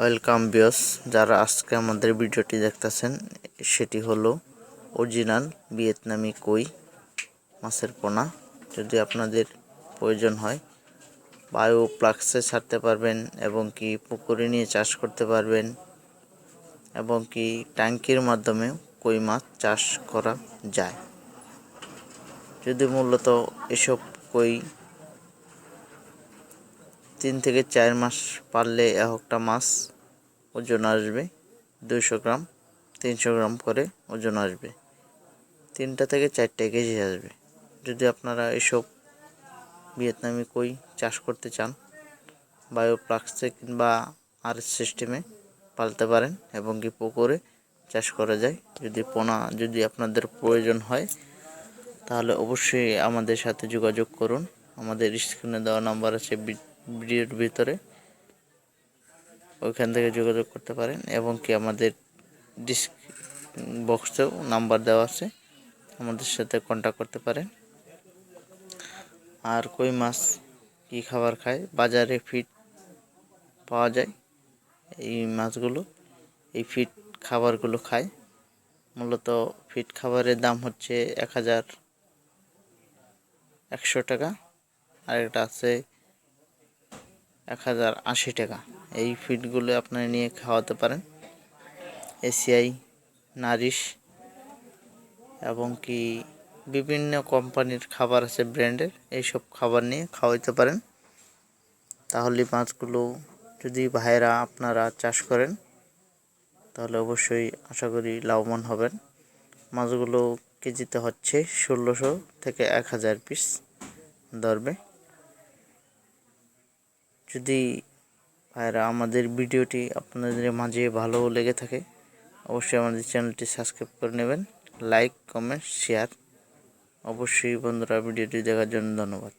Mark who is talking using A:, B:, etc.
A: Welcome বিয়স যারা আজকে আমাদের ভিডিওটি দেখতেছেন, সেটি হলো অরিজিনাল ভিয়েতনামি কই মাছের পোনা। যদি আপনাদের প্রয়োজন হয় বায়ো প্লাক্সে ছাড়তে পারবেন এবং কি পুকুরে নিয়ে চাষ করতে পারবেন এবং কি ট্যাঙ্কির মাধ্যমেও কই মাছ চাষ করা যায়। যদি মূলত এসব কই তিন থেকে চার মাস পারলে এক একটা মাছ ওজন আসবে। দুইশো গ্রাম, তিনশো গ্রাম করে ওজন আসবে। তিনটা থেকে চারটে কেজি আসবে। যদি আপনারা এসব ভিয়েতনামি কই চাষ করতে চান, বায়োপ্লাক্সে কিংবা আর সিস্টেমে পালতে পারেন এবং কি পুকুরে চাষ করা যায়। যদি পোনা, যদি আপনাদের প্রয়োজন হয়, তাহলে অবশ্যই আমাদের সাথে যোগাযোগ করুন। আমাদের স্ক্রিনে দেওয়া নাম্বার আছে ভি- ভিডিওর ভিতরে ওইখান থেকে যোগাযোগ করতে পারেন এবং কি আমাদের ডিসক বক্সেও নাম্বার দেওয়া আছে, আমাদের সাথে কন্ট্যাক্ট করতে পারেন। আর কই মাছ কী খাবার খায়, বাজারে ফিট পাওয়া যায়, এই মাছগুলো, এই ফিট খাবারগুলো খায়। মূলত ফিট খাবারের দাম হচ্ছে এক হাজার একশো টাকা। আর একটা আছে এক হাজার আশি টাকা। এই ফিডগুলো আপনারা নিয়ে খাওয়াতে পারেন। এসিআই, নারিশ এবং কি বিভিন্ন কোম্পানির খাবার আছে ব্র্যান্ডের, এইসব খাবার নিয়ে খাওয়াইতে পারেন। তাহলে মাছগুলো যদি ভাইরা আপনারা চাষ করেন, তাহলে অবশ্যই আশা করি লাভবান হবেন। মাছগুলো কেজিতে হচ্ছে ষোলোশো থেকে এক হাজার পিস ধরবে যদি ভাইরা আমাদের ভিডিওটি আপনাদের মাঝে ভালো লেগে থাকে, অবশ্যই আমাদের চ্যানেলটি সাবস্ক্রাইব করে নেবেন। Like, comment, share. অবশ্যই বন্ধুরা, ভিডিওটি দেখার জন্য ধন্যবাদ।